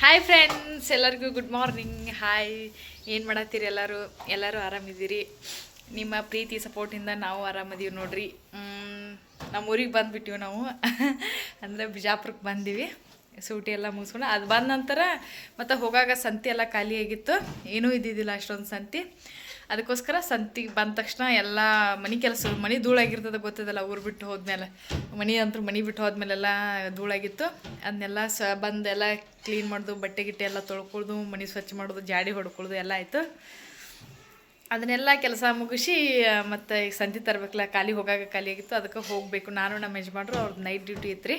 Hi friends ಎಲ್ಲರಿಗೂ good morning hi ಏನು ಮಾಡತ್ತೀರಿ ಎಲ್ಲರೂ? ಎಲ್ಲರೂ ಆರಾಮಿದ್ದೀರಿ? ನಿಮ್ಮ ಪ್ರೀತಿ ಸಪೋರ್ಟಿಂದ ನಾವು ಆರಾಮದೀವಿ ನೋಡ್ರಿ. ನಮ್ಮ ಊರಿಗೆ ಬಂದುಬಿಟ್ಟಿವಿ ನಾವು. ಅಂದರೆ ಬಿಜಾಪುರಕ್ಕೆ ಬಂದೀವಿ. ಸೂಟಿ ಎಲ್ಲ ಮುಗಿಸ್ಕೊಂಡು ಅದು ಬಂದ ನಂತರ ಮತ್ತು ಹೋಗಾಗ ಸಂತಿ ಎಲ್ಲ ಖಾಲಿ ಆಗಿತ್ತು. ಏನೂ ಇದ್ದಿದ್ದಿಲ್ಲ ಅಷ್ಟೊಂದು ಸಂತಿ. ಅದಕ್ಕೋಸ್ಕರ ಸಂತಿ ಬಂದ ತಕ್ಷಣ ಎಲ್ಲ ಮನೆ ಕೆಲಸ ಮನೆ ಧೂಳಾಗಿರ್ತದೆ ಗೊತ್ತದಲ್ಲ, ಊರು ಬಿಟ್ಟು ಹೋದ್ಮೇಲೆ. ಮನೆ ಅಂತೂ ಮನೆ ಬಿಟ್ಟು ಹೋದ್ಮೇಲೆಲ್ಲ ಧೂಳಾಗಿತ್ತು. ಅದನ್ನೆಲ್ಲ ಸ ಬಂದೆಲ್ಲ ಕ್ಲೀನ್ ಮಾಡೋದು, ಬಟ್ಟೆ ಗಿಟ್ಟೆ ಎಲ್ಲ ತೊಳ್ಕೊಳ್ದು, ಮನೆ ಸ್ವಚ್ಛ ಮಾಡೋದು, ಜಾಡಿ ಹೊಡ್ಕೊಳ್ಳೋದು ಎಲ್ಲ ಆಯಿತು. ಅದನ್ನೆಲ್ಲ ಕೆಲಸ ಮುಗಿಸಿ ಮತ್ತು ಈಗ ಸಂತಿ ತರಬೇಕಲ್ಲ, ಖಾಲಿ ಹೋಗಾಗ ಖಾಲಿ ಆಗಿತ್ತು, ಅದಕ್ಕೆ ಹೋಗಬೇಕು. ನಾನು ನಮ್ಮ ಯಜಮಾನ್ರು ಅವ್ರದ್ದು ನೈಟ್ ಡ್ಯೂಟಿ ಇತ್ತು ರೀ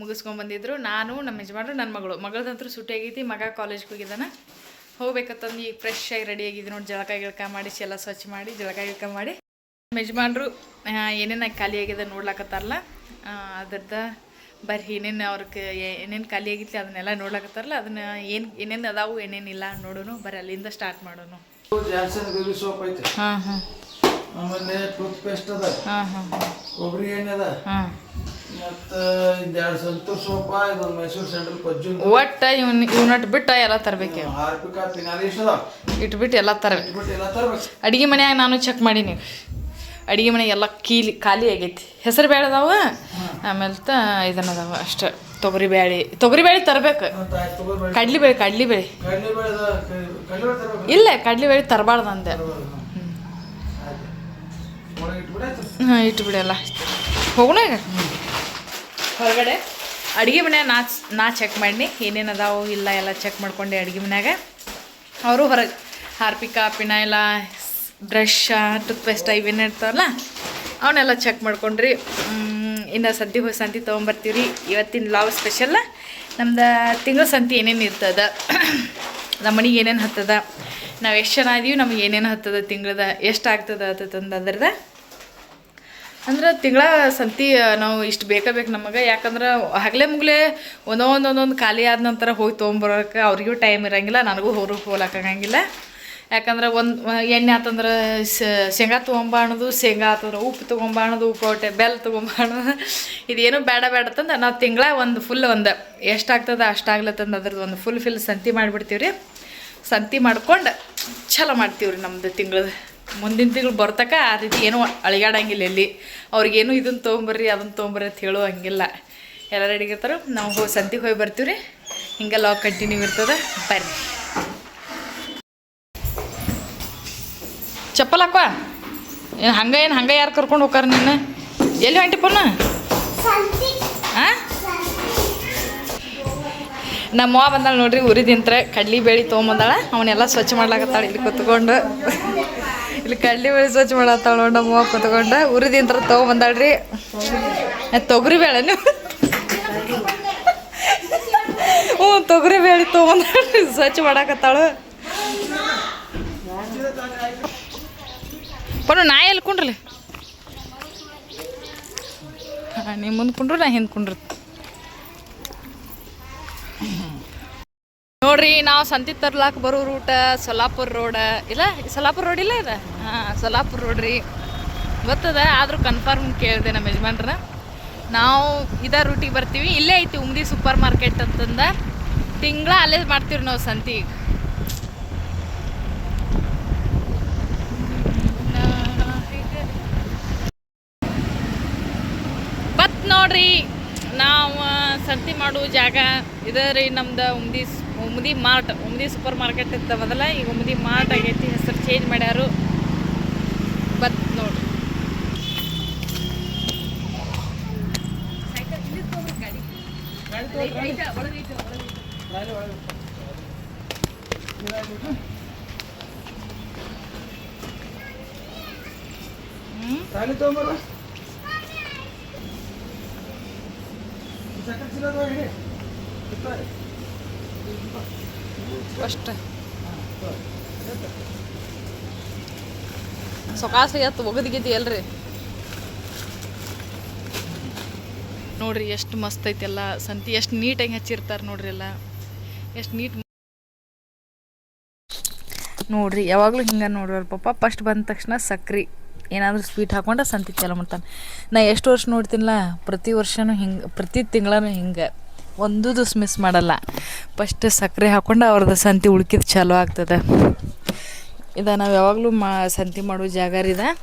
ಮುಗಿಸ್ಕೊಂಡ್ಬಂದಿದ್ರು ನಾನು ನಮ್ಮ ಯಜಮಾನ್ರು ನನ್ನ ಮಗಳು. ಮಗಳದಂತೂ ಸುಟ್ಟಿ ಆಗೈತಿ, ಮಗ ಕಾಲೇಜ್ಗೆ ಹೋಗಿದ್ದಾನ. ಹೋಗ್ಬೇಕಂತಂದು ಈಗ ಫ್ರೆಶ್ ಆಗಿ ರೆಡಿ ಆಗಿದ್ದು ನೋಡಿ ಜಳಕ ಗಿಳಕ ಮಾಡಿ ಎಲ್ಲ ಸ್ವಚ್ಛ ಮಾಡಿ ಜಳಕ ಗಿಳಕ ಮಾಡಿ. ಯಜಮಾನ್ರು ಏನೇನು ಖಾಲಿ ಆಗಿದೆ ನೋಡ್ಲಾಕತ್ತಾರಲ್ಲ ಅದರ್ದ ಅದ್ರದ್ದು ಬರ್ರಿ ಏನೇನು ಅವ್ರಿಗೆ ಏನೇನು ಖಾಲಿ ಆಗಿತ್ತು ಅದನ್ನೆಲ್ಲ ನೋಡ್ಲಾಕತ್ತಾರಲ್ಲ ಅದನ್ನ ಏನು ಏನೇನು ಅದಾವು ಏನೇನಿಲ್ಲ ನೋಡೋನು ಬರೀ ಅಲ್ಲಿಂದ ಸ್ಟಾರ್ಟ್ ಮಾಡೋನು. ಜಾನ್ಸನ್ ಬೇಬಿ ಸೋಪ್ ಐತೆ. ಹಾಂ ಹಾಂ. ಆಮೇಲೆ ಟೂತ್ ಪೇಸ್ಟ್ ಅದ ಹಾಂ ಹಾಂ. ಕೊಬ್ಬರಿ ಎಣ್ಣೆ ಅದ. ಹಾಂ. ಮತ್ತು ಎರಡು ಸಂತೂರ್ ಸೋಪ ಇದೊಂದು ಮೈಸೂರು ಸೆಂಟ್ರಲ್ ಒಟ್ಟ ಇವ್ನ ಇವನಟ್ ಬಿಟ್ಟು ಎಲ್ಲ ತರ್ಬೇಕು. ಹಾರ್ಪಿಕ ಪಿನಾಲಿ ಇಟ್ಬಿಟ್ಟು ಎಲ್ಲ ತರ್ಬೇಕು. ಇಟ್ಬಿಟ್ಟು ಎಲ್ಲ ತರ್ಬೇಕು. ಅಡಿಗೆ ಮನ್ಯಾಗ ನಾನು ಚೆಕ್ ಮಾಡೀನಿ. ಅಡಿಗೆ ಮನೆ ಎಲ್ಲ ಕೀಲಿ ಖಾಲಿ ಆಗೈತಿ. ಹೆಸರು ಬೇಳೆ ಅದಾವ? ಆಮೇಲೆ ತ ಇದನ್ನ ಅದಾವ ಅಷ್ಟೇ. ತೊಗರಿ ಬೇಳೆ ತೊಗರಿ ಬೇಳೆ ತರ್ಬೇಕು. ಕಡ್ಲಿ ಬೇಳೆ ಕಡ್ಲಿ ಬೇಳೆ ಇಲ್ಲ ಕಡ್ಲಿ ಬೇಳೆ ತರಬಾರ್ದು ಅಂದೆ. ಆಯ್ತು. ಒಳಗೆ ಇಟ್ಬಿಡಾಯ್ತು? ಹಾಂ ಇಟ್ಬಿಡಲ್ಲ ಹೋಗೋಣ ಈಗ? ಹೊರಗಡೆ. ಅಡುಗೆ ಮನೆ ನಾ ನಾ ಚೆಕ್ ಮಾಡಿ ಏನೇನು ಅದಾವು ಇಲ್ಲ ಎಲ್ಲ ಚೆಕ್ ಮಾಡ್ಕೊಂಡೆ ಅಡುಗೆ ಮನ್ಯಾಗ. ಅವರು ಹೊರಗೆ Harpic, phenyl brush toothpaste ಇವೇನು ಇರ್ತಾವಲ್ಲ ಅವನ್ನೆಲ್ಲ ಚೆಕ್ ಮಾಡ್ಕೊಂಡ್ರಿ. ಇನ್ನು ಸದ್ಯ ಹೋಗಿ ಸಂತಿ ತೊಗೊಂಬರ್ತೀವಿ ರೀ ಇವತ್ತಿನ ಲಾವ್ ಸ್ಪೆಷಲ್ ನಮ್ದು ತಿಂಗಳ ಸಂತಿ ಏನೇನು ಇರ್ತದ. ನಮ್ಮ ಮನೆಗೆ ಏನೇನು ಹತ್ತದ. ನಾವು ಎಷ್ಟು ಜನ ಇದೀವಿ, ನಮ್ಗೆ ಏನೇನು ಹತ್ತದ ತಿಂಗಳದ, ಎಷ್ಟು ಆಗ್ತದ ಹತ್ತದ ಅದ್ರದ. ಅಂದ್ರೆ ತಿಂಗಳ ಸಂತಿ ನಾವು ಇಷ್ಟು ಬೇಕೇ ಬೇಕು ನಮಗೆ. ಯಾಕಂದ್ರೆ ಹಗಲೇ ಮುಗ್ಲೇ ಒಂದೊಂದು ಒಂದೊಂದು ಖಾಲಿ ಆದ ನಂತರ ಹೋಗಿ ತೊಗೊಂಬರೋಕೆ ಅವ್ರಿಗೂ ಟೈಮ್ ಇರಂಗಿಲ್ಲ, ನನಗೂ ಹೊರಗೆ ಹೋಗ್ಲಕ್ಕಾಗಂಗಿಲ್ಲ ಯಾಕಂದ್ರೆ ಒಂದು ಎಣ್ಣೆ ಆತಂದ್ರೆ ಶೇಂಗಾ ತೊಗೊಂಬಾಣದು ಶೇಂಗಾ ಆತಂದ್ರೆ ಉಪ್ಪು ತೊಗೊಂಬ ಅನ್ನೋದು, ಉಪ್ಪು ಹೊಟ್ಟೆ ಬೆಲ್ಲ ತೊಗೊಂಬ ಅನ್ನೋದು. ಇದೇನು ಬೇಡ ಬೇಡ ತಂದು ನಾವು ತಿಂಗಳ ಒಂದು ಫುಲ್ ಒಂದು. ಎಷ್ಟಾಗ್ತದೆ ಅಷ್ಟಾಗ್ಲತ್ತಂದು ಅದ್ರದ್ದು ಒಂದು ಫುಲ್ ಫಿಲ್ ಸಂತಿ ಮಾಡಿಬಿಡ್ತೀವಿ ರೀ ಸಂತಿ ಮಾಡ್ಕೊಂಡು ಛಲೋ ಮಾಡ್ತೀವಿ ರೀ ನಮ್ಮದು ತಿಂಗಳದ. ಮುಂದಿನ ತಿಂಗಳು ಬರ್ತಕ್ಕ ಆ ರೀತಿ ಏನೂ ಅಳಿಗಾಡಂಗಿಲ್ಲ ಎಲ್ಲಿ. ಅವ್ರಿಗೇನು ಇದನ್ನು ತೊಗೊಂಬರ್ರಿ, ಅದನ್ನು ತೊಗೊಂಬರ್ರಿ ಅಂತ ಹೇಳೋ ಹಂಗಿಲ್ಲ. ಎಲ್ಲ ರೆಡಿ ಇರ್ತಾರೆ ನಾವು ಹೋಗಿ ಸಂತಿಗೆ ಹೋಗಿ ಬರ್ತೀವಿ ರೀ ಹಿಂಗೆ ಕಂಟಿನ್ಯೂ ಇರ್ತದೆ. ಬರ್ರಿ. ಚಪ್ಪಲ್ ಹಾಕುವ? ಏನು ಹಂಗೆ ಏನು, ಹಂಗೆ ಯಾರು ಕರ್ಕೊಂಡು ಹೋಗಾರ ನೀನು ಎಲ್ಲಿ ಹೊಂಟಿ ಪುಣ್ಣ ನಮ್ಮ ಅವ್ವ ಬಂದಾಳ ನೋಡ್ರಿ ಊರಿದಿಂತ್ರ ಕಡ್ಲಿ ಬೇಳೆ ತೊಗೊಂಬಂದಾಳ. ಅವನ್ನೆಲ್ಲ ಸ್ವಚ್ಛ ಮಾಡ್ಲಾಕತ್ತಾಳ ಇಲ್ಲಿ ಕುತ್ಕೊಂಡು. ಇಲ್ಲಿ ಕಡ್ಲಿ ಬೇಳಿ ಸ್ವಚ್ಛ ಮಾಡತ್ತಾಳ ನೋಡಿ ನಮ್ಮ ಅವ್ವ ಕುತ್ಕೊಂಡು. ತಿಂತರ ತೊಗೊಂಬಂದಾಳ್ರಿ. ತೊಗರಿ ಬೇಳೆ ಹ್ಞೂ, ತೊಗರಿ ಬೇಳೆ ತೊಗೊಂಬಂದಾಳ್ರಿ. ಸ್ವಚ್ಛ ಮಾಡಾಕತ್ತಾಳು. ಪನ್ನು ನಾ ಎಲ್ಲಿ ಕುಂಡ್ರಲಿ? ನೀವು ಮುಂದೆ ಕುಂಡ್ರು ನಾ ಹಿಂದೆ ಕುಂಡ್ರಿ ನೋಡ್ರಿ, ನಾವು ಸಂತಿ ತರ್ಲಾಕ್ ಬರೋ ರೂಟ ಸೊಲ್ಲಾಪುರ ರೋಡ ಇಲ್ಲ, ಸೊಲ್ಲಾಪುರ ರೋಡ್ ಇಲ್ಲ ಇದೆ? ಹಾಂ, ಸೊಲ್ಲಾಪುರ ರೋಡ್ ರೀ. ಗೊತ್ತದ? ಆದರೂ ಕನ್ಫರ್ಮ್ ಕೇಳಿದೆ ನಮ್ಮ ಯಜಮಾನ್ರ ನಾವು ಇದೇ ರೂಟಿಗೆ ಬರ್ತೀವಿ. ಇಲ್ಲೇ ಐತಿ ಉಮ್ದಿ ಸೂಪರ್ ಮಾರ್ಕೆಟ್ ಅಂತಂದ. ತಿಂಗಳ ಅಲ್ಲೇ ಮಾಡ್ತೀವಿ ನಾವು ಸಂತಿ ಬತ್ ನೋಡ್ರಿ, ನಾವು ಸಂತಿ ಮಾಡುವ ಜಾಗ ಇದ ರೀ ನಮ್ದು ಉಮ್ದಿ ಸ್- Umdi mart Umdi super market ಇತ್ತು ಮೊದಲ ಈಗ ಉಮ್ದಿ ಮಾರ್ಟ್ ಆಗೈತಿ ಹೆಸರು ಚೇಂಜ್ ಮಾಡ್ಯಾರು. ಬತ್ ನೋಡ್ರಿ. ಹ್ಮ್? ಖಾಲಿ ಸೊಕಾಸ್ರಿ ಎತ್ತು ಎಲ್ರಿ ನೋಡ್ರಿ ಎಷ್ಟು ಮಸ್ತ್ ಎಲ್ಲ ಸಂತಿ, ಎಷ್ಟು ನೀಟಾಗಿ ಹಚ್ಚಿರ್ತಾರೆ ನೋಡ್ರಿ ಎಲ್ಲ. ಎಷ್ಟು ನೀಟ್ ನೋಡ್ರಿ, ಯಾವಾಗಲೂ ಹಿಂಗ ನೋಡ್ರಿ ಪಾಪ ಫಸ್ಟ್ ಬಂದ ತಕ್ಷಣ ಸಕ್ರೆ. ಏನಾದರೂ ಸ್ವೀಟ್ ಹಾಕೊಂಡ ಸಂತಿ ಚಾಲು ಮಾಡ್ತಾನೆ. ನಾ ಎಷ್ಟು ವರ್ಷ ನೋಡ್ತೀನಲ್ಲ, ಪ್ರತಿ ವರ್ಷನೂ ಹಿಂಗೆ, ಪ್ರತಿ ತಿಂಗಳೂ ಹಿಂಗೆ. ಒಂದು ದಿವ್ಸ ಮಿಸ್ ಮಾಡಲ್ಲ. ಫಸ್ಟ್ ಸಕ್ಕರೆ ಹಾಕ್ಕೊಂಡು ಅವ್ರದ್ದು ಸಂತಿ ಉಳ್ಕಿದ ಚಾಲು ಆಗ್ತದೆ. ಇದು ನಾವು ಯಾವಾಗಲೂ ಮಾ, ಸಂತಿ ಮಾಡೋ ಜಾಗ ರೀ ಇದು.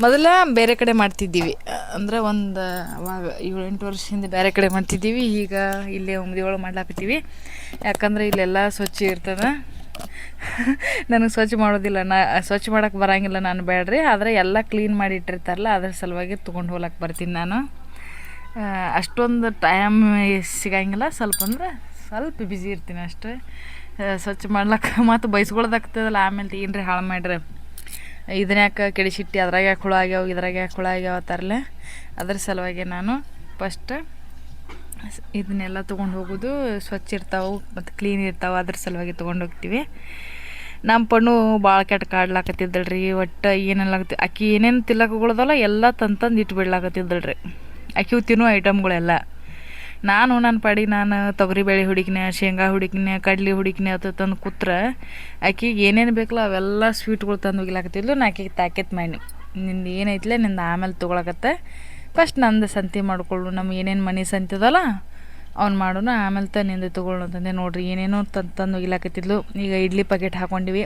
ಮೊದಲ ಬೇರೆ ಕಡೆ ಮಾಡ್ತಿದ್ದೀವಿ. ಅಂದ್ರೆ ಒಂದು ಅವಾಗ ಏಳು ಎಂಟು ವರ್ಷ ಹಿಂದೆ ಬೇರೆ ಕಡೆ ಮಾಡ್ತಿದ್ದೀವಿ. ಈಗ ಇಲ್ಲೇ ಒಮ್ದಿಗಳು ಮಾಡ್ಲಾಕತ್ತೀವಿ. ಯಾಕಂದ್ರೆ ಇಲ್ಲೆಲ್ಲ ಸ್ವಚ್ಛ ಇರ್ತದೆ. ನನಗೆ ಸ್ವಚ್ಛ ಮಾಡೋದಿಲ್ಲ, ನಾ ಸ್ವಚ್ಛ ಮಾಡೋಕೆ ಬರಂಗಿಲ್ಲ ನಾನು ಬೇಡ್ರಿ ಆದರೆ ಎಲ್ಲ ಕ್ಲೀನ್ ಮಾಡಿ ಇಟ್ಟಿರ್ತಾರಲ್ಲ, ಅದ್ರ ಸಲುವಾಗಿ ತೊಗೊಂಡು ಹೋಗ್ಲಕ್ಕೆ ಬರ್ತೀನಿ ನಾನು. ಅಷ್ಟೊಂದು ಟೈಮ್ ಸಿಗಂಗಿಲ್ಲ, ಸ್ವಲ್ಪ ಅಂದ್ರೆ ಸ್ವಲ್ಪ ಬ್ಯುಸಿ ಇರ್ತೀನಿ ಅಷ್ಟೇ. ಸ್ವಚ್ಛ ಮಾಡ್ಲಕ್ಕೆ ಮತ್ತು ಬೈಸ್ಕೊಳ್ದಾಗ್ತದಲ್ಲ ಆಮೇಲೆ ಏನ್ರಿ ಹಾಳು ಮಾಡ್ರಿ. ಇದನ್ನ ಯಾಕೆ ಕೆಡಿಸಿಟ್ಟು ಅದ್ರಾಗ ಯಾಕೆ ಹುಳ ಆಗ್ಯಾವ, ಇದ್ರಾಗ ಯಾಕೆ ಹುಳ ಆಗ್ಯಾವ ತರಲೆ ಅದ್ರ ಸಲುವಾಗಿ ನಾನು ಫಸ್ಟ್ ಇದನ್ನೆಲ್ಲ ತೊಗೊಂಡು ಹೋಗೋದು, ಸ್ವಚ್ಛ ಇರ್ತಾವೆ ಮತ್ತು ಕ್ಲೀನ್ ಇರ್ತಾವೆ, ಅದ್ರ ಸಲುವಾಗಿ ತೊಗೊಂಡು ಹೋಗ್ತೀವಿ. ನಮ್ಮ ಪಣ್ಣು ಭಾಳ ಕೆಟ್ಟ ಕಾಡ್ಲಾಕತ್ತಿದ್ದಳ್ರಿ, ಒಟ್ಟು ಏನೆಲ್ಲ ಅಕ್ಕಿ ಏನೇನು ತಿಲ್ಲಕಗಳದಲ್ಲ ಎಲ್ಲ ತಂತಂದು ತಂದು ಇಟ್ಟು ಬಿಡ್ಲಾಕತ್ತಿದ್ದಳ್ರಿ. ಅಕ್ಕಿವು ತಿನ್ನೋ ಐಟಮ್ಗಳೆಲ್ಲ. ನಾನು ನನ್ನ ಪಾಡಿ ನಾನು ತೊಗರಿಬೇಳೆ ಹುಡುಕಿನ ಶೇಂಗಾ ಹುಡುಕಿನ ಕಡ್ಲಿ ಹುಡುಕಿನ ಅದು ತಂದು ಕೂತ್ರೆ ಆಕಿಗೆ ಏನೇನು ಬೇಕಲ್ಲ ಅವೆಲ್ಲ ಸ್ವೀಟ್ಗಳು ತಂದು ಒಗಿಲಾಕತ್ತಿದ್ಲು, ನಾ ಆಕಿಗೆ ತಾಕೆತ್ ಮಾಡಿ ನಿಂದು ಏನೈತ್ಲೆ ನಿಂದು ಆಮೇಲೆ ತೊಗೊಳಕತ್ತೆ. ಫಸ್ಟ್ ನಂದು ಸಂತಿ ಮಾಡಿಕೊಳ್ಳು ನಮ್ಗೆ ಏನೇನು ಮನೆ ಸಂತೆ ಅದಲ್ಲ ಅವ್ನು ಮಾಡೋಣ. ಆಮೇಲೆ ತನ್ನಿಂದ ನಿಂದು ತೊಗೊಳ್ಳೋ ಅಂತಂದೆ ನೋಡ್ರಿ, ಏನೇನೋ ತಂದು ತಂದು ಒಗಿಲಾಕತ್ತಿದ್ಲು. ಈಗ ಇಡ್ಲಿ ಪಾಕೆಟ್ ಹಾಕೊಂಡಿವಿ.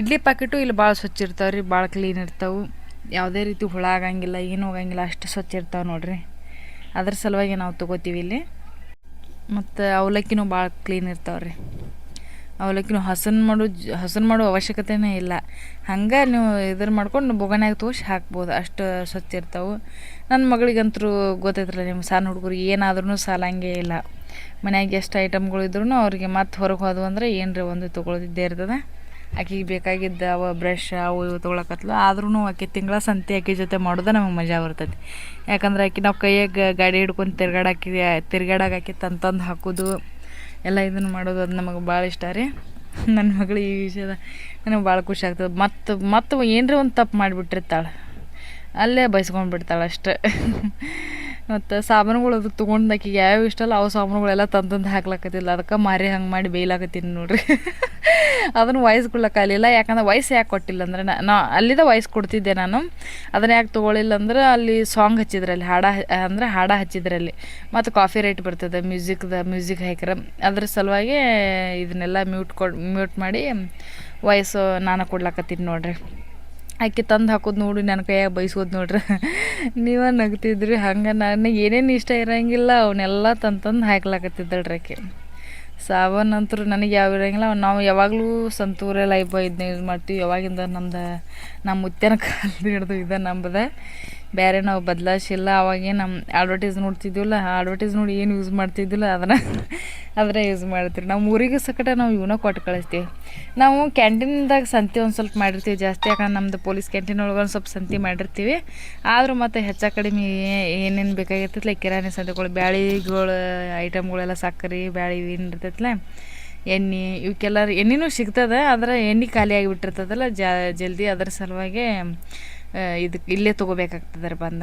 ಇಡ್ಲಿ ಪಾಕೆಟು ಇಲ್ಲಿ ಭಾಳ ಸ್ವಚ್ಛ ಇರ್ತಾವೆ ರೀ ಭಾಳ ಕ್ಲೀನ್ ಇರ್ತಾವೆ. ಯಾವುದೇ ರೀತಿ ಹುಳ ಆಗಂಗಿಲ್ಲ, ಏನು ಹೋಗಂಗಿಲ್ಲ ಅಷ್ಟು ಸ್ವಚ್ಛ ಇರ್ತಾವೆ ನೋಡಿರಿ. ಅದ್ರ ಸಲುವಾಗಿ ನಾವು ತೊಗೋತೀವಿ ಇಲ್ಲಿ. ಮತ್ತು ಅವಲಕ್ಕಿನೂ ಭಾಳ ಕ್ಲೀನ್ ಇರ್ತಾವೆ ರೀ. ಅವಲಕ್ಕಿನೂ ಹಸನ್ ಮಾಡೋ ಹಸನ್ ಮಾಡೋ ಅವಶ್ಯಕತೆನೇ ಇಲ್ಲ. ಹಂಗೆ ನೀವು ಇದ್ರ ಮಾಡ್ಕೊಂಡು ಬೊಗನ್ಯಾಗ ತೋರ್ಸಿ ಹಾಕ್ಬೋದು. ಅಷ್ಟು ಸ್ವಚ್ಛ ಇರ್ತಾವೆ. ನನ್ನ ಮಗಳಿಗಂತರೂ ಗೊತ್ತೈತ್ರಲ್ಲ ನಿಮ್ಮ ಸಣ್ಣ ಹುಡುಗರಿಗೆ ಏನಾದ್ರೂ ಸಾಲಂಗೇ ಇಲ್ಲ. ಮನ್ಯಾಗ ಎಷ್ಟು ಐಟಮ್ಗಳು ಇದ್ರೂ ಅವ್ರಿಗೆ ಮತ್ತೆ ಹೊರಗೆ ಹೋದ್ವು ಅಂದ್ರೆ ಏನರ ಒಂದು ತೊಗೊಳೋದಿದ್ದೇ ಇರ್ತದೆ. ಆಕೆಗೆ ಬೇಕಾಗಿದ್ದ ಅವ ಬ್ರಷ್, ಅವು ಇವು ತೊಗೊಳಕತ್ಲು. ಆದ್ರೂ ಆಕೆ ತಿಂಗಳ ಸಂತೆ ಆಕೆ ಜೊತೆ ಮಾಡೋದು ನಮಗೆ ಮಜಾ ಬರ್ತೈತಿ. ಯಾಕಂದ್ರೆ ಆಕೆ ನಾವು ಕೈಯಾಗ ಗಾಡಿ ಹಿಡ್ಕೊಂಡು ತಿರ್ಗಾಡಾಕಿ ತಿರ್ಗಾಡಾಕ ತಂದು ತಂದು ಹಾಕೋದು. ಎಲ್ಲ ಇದನ್ನು ಮಾಡೋದು ಅದು ನಮಗೆ ಭಾಳ ಇಷ್ಟ ರೀ. ನನ್ನ ಮಗಳು ಈ ವಿಷಯದ ನನಗೆ ಭಾಳ ಖುಷಿ ಆಗ್ತದೆ. ಮತ್ತು ಮತ್ತು ಏನರ ಒಂದು ತಪ್ಪು ಮಾಡಿಬಿಟ್ಟಿರ್ತಾಳೆ. ಅಲ್ಲೇ ಬಯಸ್ಕೊಂಡು ಬಿಡ್ತಾಳೆ ಅಷ್ಟೆ. ಮತ್ತು ಸಾಬೂನುಗಳು ಅದಕ್ಕೆ ತೊಗೊಂಡಾಕಿಗೆ ಯಾವ ಯಾವ್ಯಾವ ಇಷ್ಟ ಅಲ್ಲ ಅವು ಸಾಬೂನುಗಳೆಲ್ಲ ತಂದು ತಂದು ಹಾಕ್ಲಾಕತ್ತಿಲ್ಲ ಅದಕ್ಕೆ ಮಾರಿ ಹಂಗೆ ಮಾಡಿ ಬೇಯ್ಲಾಕತ್ತೀನಿ ನೋಡ್ರಿ. ಅದನ್ನು ವಾಯ್ಸ್ ಕೊಡ್ಲಕ್ಕಾಗಲಿಲ್ಲ ಯಾಕಂದ್ರೆ ವಾಯ್ಸ್ ಯಾಕೆ ಕೊಟ್ಟಿಲ್ಲ ಅಂದ್ರೆ ನಾ- ಅಲ್ಲಿದ ವಯಸ್ಸು ಕೊಡ್ತಿದ್ದೆ ನಾನು. ಅದನ್ನ ಯಾಕೆ ತೊಗೊಳಿಲ್ಲ ಅಂದ್ರೆ ಅಲ್ಲಿ ಸಾಂಗ್ ಹಚ್ಚಿದ್ರಲ್ಲಿ, ಹಾಡ ಅಂದ್ರೆ ಹಾಡ ಹಚ್ಚಿದ್ರಲ್ಲಿ. ಮತ್ತು ಕಾಫಿ ರೇಟ್ ಬರ್ತದೆ ಮ್ಯೂಸಿಕ್ದ ಮ್ಯೂಸಿಕ್ ಹಾಕ್ರ ಅದ್ರ ಸಲುವಾಗಿ ಇದನ್ನೆಲ್ಲ ಮ್ಯೂಟ್ ಕೊಡ್ ಮ್ಯೂಟ್ ಮಾಡಿ ವಾಯ್ಸ್ ನಾನು ಕೊಡ್ಲಾಕತ್ತೀನಿ ನೋಡ್ರಿ. ಆಕೆ ತಂದು ಹಾಕೋದು ನೋಡಿ ನನ್ನ ಕೈಯಾಗ ಬಯಸೋದು ನೋಡ್ರಿ. ನೀವೇ ನಗ್ತಿದ್ರಿ, ಹಂಗೆ ನನಗೆ ಏನೇನು ಇಷ್ಟ ಇರೋಂಗಿಲ್ಲ ಅವನ್ನೆಲ್ಲ ತಂದು ತಂದು ಹಾಕ್ಲಾಕತ್ತಿದ್ದಳ್ರಿ ಆಕೆ. ಸಾಬೂನು ಅಂತೂ ನನಗೆ ಯಾವ ಇರಂಗಿಲ್ಲ. ನಾವು ಯಾವಾಗಲೂ ಸಂತೂರೆ ಲೈಫ್ ಇದನ್ನ ಯೂಸ್ ಮಾಡ್ತೀವಿ. ಯಾವಾಗಿಂದ ನಮ್ದು ನಮ್ಮ ಮುತ್ಯನ ಕಾಲದ ಹಿಡ್ದು ಇದೆ ನಮ್ಮದ ಬೇರೆ ನಾವು ಬದಲಾಯಿಸಿಲ್ಲ, ಅವಾಗೇ ನಮ್ಮ ಅಡ್ವರ್ಟೈಸ್ ನೋಡ್ತಿದ್ದಿಲ್ಲ ಆ ಅಡ್ವರ್ಟೈಸ್ ನೋಡಿ ಏನು ಯೂಸ್ ಮಾಡ್ತಿದ್ದಿಲ್ಲ ಅದನ್ನು ಅದನ್ನೇ ಯೂಸ್ ಮಾಡ್ತೀವಿ. ನಮ್ಮ ಊರಿಗೆ ಸಕಟ ನಾವು ಇವನ್ನ ಕೊಟ್ಟು ಕಳಿಸ್ತೀವಿ. ನಾವು ಕ್ಯಾಂಟೀನ್ದಾಗ ಸಂತಿ ಒಂದು ಸ್ವಲ್ಪ ಮಾಡಿರ್ತೀವಿ, ಜಾಸ್ತಿ ಯಾಕಂದ್ರೆ ನಮ್ಮದು ಪೊಲೀಸ್ ಕ್ಯಾಂಟೀನ್ ಒಳಗೆ ಒಂದು ಸ್ವಲ್ಪ ಸಂತಿ ಮಾಡಿರ್ತೀವಿ. ಆದರೂ ಮತ್ತು ಹೆಚ್ಚು ಕಡಿಮೆ ಏನೇನು ಬೇಕಾಗಿರ್ತೈತಲ್ಲ ಕಿರಾಣಿ ಸಂತೆಗಳು, ಬ್ಯಾಳಿಗಳು ಐಟಮ್ಗಳೆಲ್ಲ ಸಕ್ಕರೆ, ಬ್ಯಾಳಿ ಏನು ಇರ್ತೈತಲ್ಲ ಎಣ್ಣೆ ಇವಕ್ಕೆಲ್ಲ ಎಣ್ಣೆನೂ ಸಿಗ್ತದೆ, ಆದರೆ ಎಣ್ಣೆ ಖಾಲಿ ಆಗಿಬಿಟ್ಟಿರ್ತದಲ್ಲ ಜಲ್ದಿ ಅದರ ಸಲುವಾಗಿ ಇದಕ್ಕೆ ಇಲ್ಲೇ ತೊಗೋಬೇಕಾಗ್ತದೆ ರೀ ಬಂದ.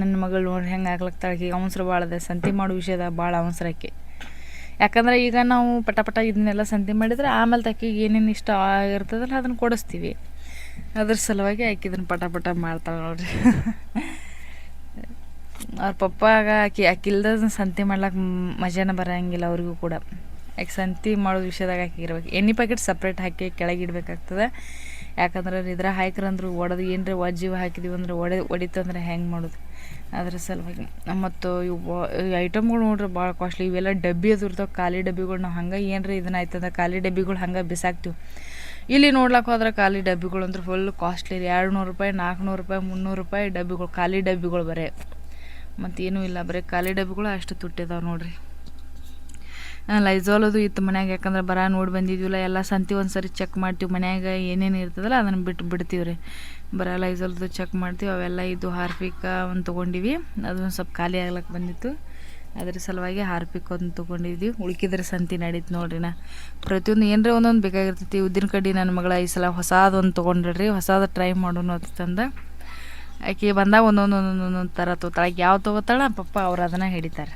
ನನ್ನ ಮಗಳು ನೋಡ್ರಿ ಹೆಂಗೆ ಆಗ್ಲಕ್ತಾಳೆ ಈಗ ಅವಸರ ಭಾಳ ಅದ. ಸಂತೆ ಮಾಡೋ ವಿಷಯದ ಭಾಳ ಅವಸರ ಆಕೆ. ಯಾಕಂದ್ರೆ ಈಗ ನಾವು ಪಟ ಪಟ ಇದನ್ನೆಲ್ಲ ಸಂತೆ ಮಾಡಿದ್ರೆ ಆಮೇಲೆ ತಕ್ಕ ಏನೇನು ಇಷ್ಟ ಆಗಿರ್ತದಲ್ಲ ಅದನ್ನು ಕೊಡಿಸ್ತೀವಿ. ಅದ್ರ ಸಲುವಾಗಿ ಆಕೆ ಇದನ್ನು ಪಟ ಪಟ ಮಾಡ್ತಾಳೆ ನೋಡ್ರಿ. ಅವ್ರ ಪಪ್ಪಾಗ ಆಕೆ ಆಕಿಲ್ದ ಸಂತೆ ಮಾಡ್ಲಿಕ್ಕೆ ಮಜಾನ ಬರಂಗಿಲ್ಲ ಅವ್ರಿಗೂ ಕೂಡ. ಯಾಕೆ ಸಂತೆ ಮಾಡೋ ವಿಷಯದಾಗ ಆಕಿ ಇರ್ಬೇಕು. ಎಣ್ಣೆ ಪ್ಯಾಕೆಟ್ ಸಪ್ರೇಟ್ ಹಾಕಿ ಕೆಳಗೆ ಇಡ್ಬೇಕಾಗ್ತದೆ. ಯಾಕಂದ್ರೆ ಇದ್ರ ಹಾಕ್ರಂದ್ರೆ ಒಡೆದು ಏನರ ವಜ್ಜೀವ ಹಾಕಿದೀವಿ ಅಂದ್ರೆ ಒಡೆ ಒಡಿತಂದ್ರೆ ಹೆಂಗೆ ಮಾಡೋದು? ಅದ್ರ ಸಲುವಾಗಿ ಮತ್ತು ಇವು ಐಟಮ್ಗಳು ನೋಡ್ರಿ ಭಾಳ ಕಾಸ್ಟ್ಲಿ ಇವೆಲ್ಲ ಡಬ್ಬಿ ಅದು ಇರ್ತಾವೆ, ಖಾಲಿ ಡಬ್ಬಿಗಳು. ನಾವು ಹಂಗೆ ಏನರ ಇದನ್ನ ಆಯ್ತಂದ್ರೆ ಖಾಲಿ ಡಬ್ಬಿಗಳು ಹಂಗೆ ಬಿಸಾಕ್ತೀವಿ. ಇಲ್ಲಿ ನೋಡ್ಲಕ್ಕೆ ಹೋದ್ರೆ ಖಾಲಿ ಡಬ್ಬಿಗಳು ಅಂದ್ರೆ ಫುಲ್ ಕಾಸ್ಟ್ಲಿ ರೀ. ಎರಡು ನೂರು ರೂಪಾಯಿ ನಾಲ್ಕುನೂರು ರೂಪಾಯಿ, ಮುನ್ನೂರು ರೂಪಾಯಿ ಡಬ್ಬಿಗಳು, ಖಾಲಿ ಡಬ್ಬಿಗಳು ಬರೇ. ಮತ್ತೇನೂ ಇಲ್ಲ, ಬರೀ ಖಾಲಿ ಡಬ್ಬಿಗಳು ಅಷ್ಟು ತುಟ್ಟಿದಾವೆ ನೋಡ್ರಿ. ಲೈಜಾಲ್ ಅದು ಇತ್ತು ಮನ್ಯಾಗ, ಯಾಕಂದ್ರೆ ಬರ ನೋಡಿ ಬಂದಿದ್ವಿಲ್ಲ, ಎಲ್ಲ ಸಂತಿ ಒಂದ್ಸರಿ ಚೆಕ್ ಮಾಡ್ತೀವಿ ಮನ್ಯಾಗ, ಏನೇನು ಇರ್ತದಲ್ಲ ಅದನ್ನು ಬಿಟ್ಟು ಬಿಡ್ತೀವಿ ರೀ ಬರ ಲೈಜಾಲ್ದು ಚೆಕ್ ಮಾಡ್ತೀವಿ, ಅವೆಲ್ಲ ಇದು ಹಾರ್ಪಿಕ ಒಂದು ತೊಗೊಂಡಿವಿ ಅದೊಂದು ಸ್ವಲ್ಪ ಖಾಲಿ ಆಗ್ಲಕ್ಕೆ ಬಂದಿತ್ತು. ಅದ್ರ ಸಲುವಾಗಿ ಹಾರ್ಪಿಕ್ ಒಂದು ತೊಗೊಂಡಿದ್ವಿ. ಉಳ್ಕಿದ್ರೆ ಸಂತಿ ನಡೀತು ನೋಡ್ರಿ ನಾ. ಪ್ರತಿಯೊಂದು ಏನರ ಒಂದೊಂದು ಬೇಕಾಗಿರ್ತೈತಿ. ಉದ್ದಿನ ಕಡ್ಡಿ ನನ್ನ ಮಗಳ ಈ ಸಲ ಹೊಸದೊಂದು ತೊಗೊಂಡ್ರಿ, ಹೊಸದ ಟ್ರೈ ಮಾಡೋಣ ಅಂತಂದು ಆಕೆ ಬಂದಾಗ ಒಂದೊಂದು ಒಂದೊಂದು ಒಂದೊಂದು ಥರ ತೊಗೊತಾಳೆ. ಆಕೆ ಯಾವ್ದು ತೊಗೋತಾಳೆ? ಪಪ್ಪ ಅವ್ರು ಅದನ್ನು ಹಿಡಿತಾರೆ.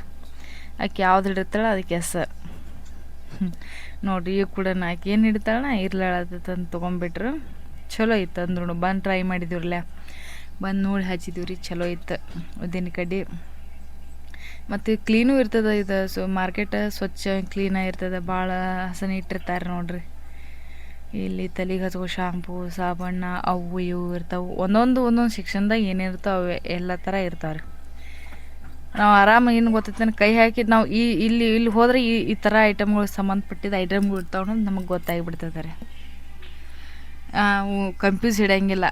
ಆಕೆ ಯಾವ್ದು ಹಿಡಿತಾಳೆ? ಅದಕ್ಕೆ ಹೆಸರು ನೋಡ್ರಿ ಈಗ ಕೂಡ ನಾಲ್ಕು. ಏನು ಹಿಡಿತಾಳ ಇರ್ಲಾಳ ತಂದು ತೊಗೊಂಬಿಟ್ರು ಚಲೋ ಇತ್ತು ಅಂದ್ರು ಬಂದು ಟ್ರೈ ಮಾಡಿದಿವ್ರಲ್ಲ. ಬಂದು ನೋಡಿ ಹಚ್ಚಿದೀವಿ ರೀ, ಚಲೋ ಇತ್ತು. ಉದ್ದಿನ ಕಡ್ಡಿ. ಮತ್ತು ಕ್ಲೀನೂ ಇರ್ತದೆ ಇದು. ಸೊ ಮಾರ್ಕೆಟ್ ಸ್ವಚ್ಛ ಕ್ಲೀನಾಗಿ ಇರ್ತದೆ ಭಾಳ ಹಸನ ಇಟ್ಟಿರ್ತಾರೆ ನೋಡ್ರಿ. ಇಲ್ಲಿ ತಲೆಗೆ ಹಚ್ಕೋ ಶಾಂಪೂ ಸಾಬಣ್ಣ, ಅವು ಇವು ಇರ್ತಾವೆ. ಒಂದೊಂದು ಒಂದೊಂದು ಸೆಕ್ಷನ್ದಾಗ ಏನಿರ್ತಾವೆ ಎಲ್ಲ ಥರ ಇರ್ತಾವೆ ರೀ ನಾವು ಆರಾಮ ಏನು ಗೊತ್ತೈತೆ ಕೈ ಹಾಕಿ ನಾವು ಈ ಇಲ್ಲಿ ಇಲ್ಲಿ ಹೋದ್ರೆ ಈ ಈ ಥರ ಐಟಮ್ಗಳು ಸಂಬಂಧಪಟ್ಟಿದ್ದ ಐಟಮ್ಗಳು ಇರ್ತಾವೆ ಅನ್ನೋದು ನಮಗೆ ಗೊತ್ತಾಗಿಬಿಡ್ತದೆ ರೀ. ಕನ್ಫ್ಯೂಸ್ ಇಡೋಂಗಿಲ್ಲ.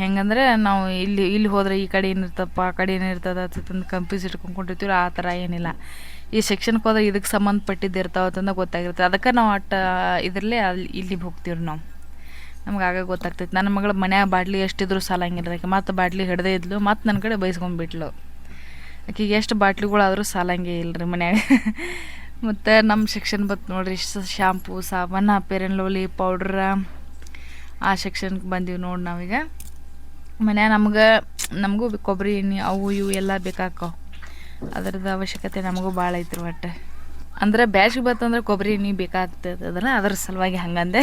ಹೆಂಗಂದ್ರೆ ನಾವು ಇಲ್ಲಿ ಇಲ್ಲಿ ಹೋದ್ರೆ ಈ ಕಡೆ ಏನಿರ್ತಪ್ಪ, ಆ ಕಡೆ ಏನಿರ್ತದ ಅಂತಂದು ಕನ್ಫ್ಯೂಸ್ ಇಟ್ಕೊಂಡ್ಕೊಂಡಿರ್ತೀವಿ ಆ ಥರ ಏನಿಲ್ಲ. ಈ ಸೆಕ್ಷನ್ಗೆ ಹೋದ್ರೆ ಇದಕ್ಕೆ ಸಂಬಂಧಪಟ್ಟಿದ್ದು ಇರ್ತಾವ ಅಂತಂದು ಗೊತ್ತಾಗಿರುತ್ತೆ. ಅದಕ್ಕೆ ನಾವು ಅಟ್ಟ ಇದರಲ್ಲೇ ಅಲ್ಲಿ ಇಲ್ಲಿ ಹೋಗ್ತೀವಿ ನಾವು. ನಮ್ಗೆ ಆಗ ಗೊತ್ತಾಗ್ತೈತೆ. ನನ್ನ ಮಗಳು ಮನ್ಯಾಗ ಬಾಟ್ಲಿ ಎಷ್ಟಿದ್ರು ಸಾಲಂಗಿಲ್ಲ ಮತ್ತೆ ಬಾಟ್ಲಿ ಹಿಡ್ದೇ ಇದ್ಲು, ಮತ್ತು ನನ್ನ ಕಡೆ ಬೈಸ್ಕೊಂಡ್ಬಿಟ್ಲು ಆಕೆಗೆ ಎಷ್ಟು ಬಾಟ್ಲಿಗಳಾದರೂ ಸಾಲಂಗೆ ಇಲ್ಲರಿ ಮನ್ಯಾಗ. ಮತ್ತು ನಮ್ಮ ಸೆಕ್ಷನ್ ಬತ್ತು ನೋಡ್ರಿ ಶಾಂಪೂ ಸಾಬನ್ ಪೇರನ್ ಲೋಲಿ ಪೌಡ್ರ ಆ ಸೆಕ್ಷನ್ಗೆ ಬಂದೀವಿ ನೋಡಿ ನಾವೀಗ. ಮನ್ಯಾಗ ನಮ್ಗೆ, ನಮಗೂ ಕೊಬ್ಬರಿ ಎಣ್ಣೆ ಅವು, ಇವು ಎಲ್ಲ ಬೇಕಾಕವು. ಅದ್ರದ್ದು ಅವಶ್ಯಕತೆ ನಮಗೂ ಭಾಳ ಐತ್ರಿ ಒಟ್ಟು. ಅಂದ್ರೆ ಬ್ಯಾಸ್ಗೆ ಬತ್ತಂದ್ರೆ ಕೊಬ್ಬರಿ ಎಣ್ಣೆ ಬೇಕಾಗ್ತದಲ್ಲ ಅದ್ರ ಸಲುವಾಗಿ ಹಂಗಂದೆ.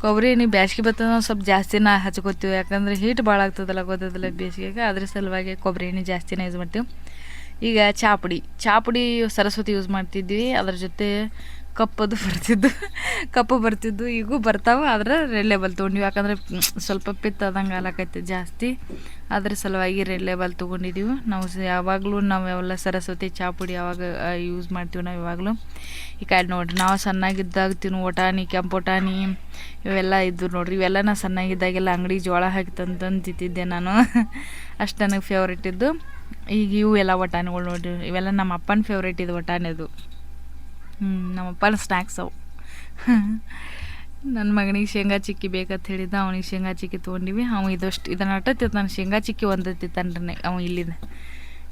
ಕೊಬ್ಬರಿ ಎಣ್ಣೆ ಬ್ಯಾಸ್ಗೆ ಬತ್ತಂದ್ರೆ ಸ್ವಲ್ಪ ಸ್ವಲ್ಪ ಜಾಸ್ತಿನ ಹಚ್ಕೋತೀವಿ. ಯಾಕಂದ್ರೆ ಹೀಟ್ ಭಾಳ ಆಗ್ತದಲ್ಲ ಗೊತ್ತದಲ್ಲ ಬೇಸಿಗೆಗೆ, ಅದ್ರ ಸಲುವಾಗಿ ಕೊಬ್ಬರಿ ಎಣ್ಣೆ ಜಾಸ್ತಿನೇ ಯೂಸ್ ಮಾಡ್ತೀವಿ. ಈಗ ಚಾಪುಡಿ ಚಾಪುಡಿ ಸರಸ್ವತಿ ಯೂಸ್ ಮಾಡ್ತಿದ್ವಿ. ಅದ್ರ ಜೊತೆ ಕಪ್ಪದು ಬರ್ತಿದ್ದು, ಕಪ್ಪು ಬರ್ತಿದ್ದು, ಈಗೂ ಬರ್ತಾವೆ, ಆದ್ರೆ ರೆಡ್ ಲೇಬಲ್ ತೊಗೊಂಡಿವಿ. ಯಾಕಂದ್ರೆ ಸ್ವಲ್ಪ ಪಿತ್ತಾದಂಗೆ ಆಲಕೈತೆ ಜಾಸ್ತಿ. ಅದ್ರ ಸಲುವಾಗಿ ರೆಡ್ ಲೇಬಲ್ ತೊಗೊಂಡಿದ್ದೀವಿ ನಾವು ಯಾವಾಗಲೂ ನಾವು ಯಾವೆಲ್ಲ ಸರಸ್ವತಿ ಚಾಪುಡಿ ಯಾವಾಗ ಯೂಸ್ ಮಾಡ್ತೀವಿ ನಾವು ಯಾವಾಗಲೂ. ಈ ಕಾಯಿ ನೋಡ್ರಿ, ನಾವು ಸಣ್ಣಾಗಿದ್ದಾಗ ತಿನ್ನು ಒಟಾನಿ ಕೆಂಪು ವಟಾಣಿ ಇವೆಲ್ಲ ಇದ್ದು ನೋಡ್ರಿ. ಇವೆಲ್ಲ ನಾ ಸಣ್ಣಾಗಿದ್ದಾಗೆಲ್ಲ ಅಂಗಡಿ ಜೋಳ ಹಾಕಿ ತಂದು ತಿಂತಿದ್ದೆ ನಾನು. ಅಷ್ಟು ನನಗೆ ಫೇವ್ರೇಟ್ ಇದ್ದು. ಈಗ ಇವು ಎಲ್ಲ ಒಟಾನಿಗಳು ನೋಡ್ರಿ. ಇವೆಲ್ಲ ನಮ್ಮ ಅಪ್ಪನ ಫೇವ್ರೇಟ್ ಇದು ಒಟಾಣಿದು. ಹ್ಞೂ ನಮ್ಮ ಅಪ್ಪನ ಸ್ನ್ಯಾಕ್ಸ್ ಅವು. ನನ್ನ ಮಗನಿಗೆ ಶೇಂಗಾ ಚಿಕ್ಕಿ ಬೇಕಂತ ಹೇಳಿದ್ದ ಅವನಿಗೆ ಶೇಂಗಾ ಚಿಕ್ಕಿ ತೊಗೊಂಡಿವಿ. ಅವ ಇದಷ್ಟು ಇದನ್ನು ಅಟ್ಟ ನಾನು ಶೇಂಗಾ ಚಿಕ್ಕಿ ಒಂದು ತಂದ್ರೆ ಅವ ಇಲ್ಲಿಂದ.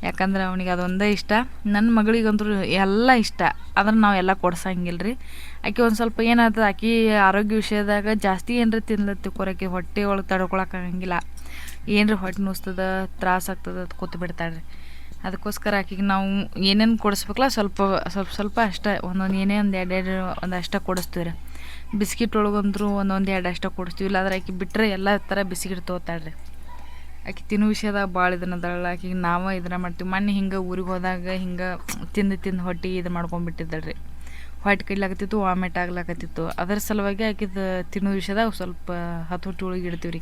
ಯಾಕಂದ್ರೆ ಅವನಿಗೆ ಅದೊಂದೇ ಇಷ್ಟ. ನನ್ನ ಮಗಳಿಗಂತೂ ಎಲ್ಲ ಇಷ್ಟ. ಆದ್ರೆ ಎಲ್ಲ ಕೊಡ್ಸಂಗಿಲ್ಲ ರೀ ಆಕೆ ಒಂದು ಸ್ವಲ್ಪ ಏನಾಗ್ತದೆ ಆಕೆ ಆರೋಗ್ಯ ವಿಷಯದಾಗ ಜಾಸ್ತಿ ಏನರ ತಿನ್ಲತ್ತಿ ಕೊರಕ್ಕೆ ಹೊಟ್ಟೆ ಒಳಗೆ ತಡ್ಕೊಳಕ್ಕೆ ಆಗಂಗಿಲ್ಲ. ಏನರ ಹೊಟ್ಟೆ ನುಸ್ತದ, ತ್ರಾಸ ಆಗ್ತದ ಕೂತು ಬಿಡ್ತಾಳೆ ಅದಕ್ಕೋಸ್ಕರ ಆಕೆಗೆ ನಾವು ಏನೇನು ಕೊಡಿಸ್ಬೇಕಲ್ಲ, ಸ್ವಲ್ಪ ಸ್ವಲ್ಪ ಸ್ವಲ್ಪ ಅಷ್ಟೇ. ಒಂದೊಂದು ಏನೇ ಒಂದು ಎರಡು ಎರಡು ಒಂದು ಅಷ್ಟ ಕೊಡಿಸ್ತೀವಿ ರೀ ಬಿಸ್ಕಿಟ್ ಒಳಗಂದ್ರೂ ಒಂದೊಂದು ಎರಡು ಅಷ್ಟ ಕೊಡಿಸ್ತೀವಿ. ಇಲ್ಲಾಂದ್ರೆ ಆಕೆ ಬಿಟ್ಟರೆ ಎಲ್ಲ ಥರ ಬಿಸ್ಕಿಟ್ ತೊಗೋತಾಳೆ ರೀ ಆಕೆ ತಿನ್ನು ವಿಷಯದಾಗ ಭಾಳ ಇದನ್ನ ಅದಾಳ ಆಕೆಗೆ ನಾವು ಇದನ್ನ ಮಾಡ್ತೀವಿ. ಮೊನ್ನೆ ಹಿಂಗೆ ಊರಿಗೆ ಹೋದಾಗ ಹಿಂಗೆ ತಿಂದು ತಿಂದು ಹೊಟ್ಟೆ ಇದು ಮಾಡ್ಕೊಂಡ್ಬಿಟ್ಟಿದ್ದಾಳೆ ರೀ ಹೊಟ್ಟೆ ಕಿಡ್ಲಾಕತ್ತಿತ್ತು ವಾಮಿಟ್ ಆಗ್ಲಾಕತ್ತಿತ್ತು. ಅದರ ಸಲುವಾಗಿ ಆಕಿದು ತಿನ್ನು ವಿಷಯದಾಗ ಸ್ವಲ್ಪ ಹತೋಟಿ ಒಳಗೆ ಇಡ್ತೀವಿ ರೀ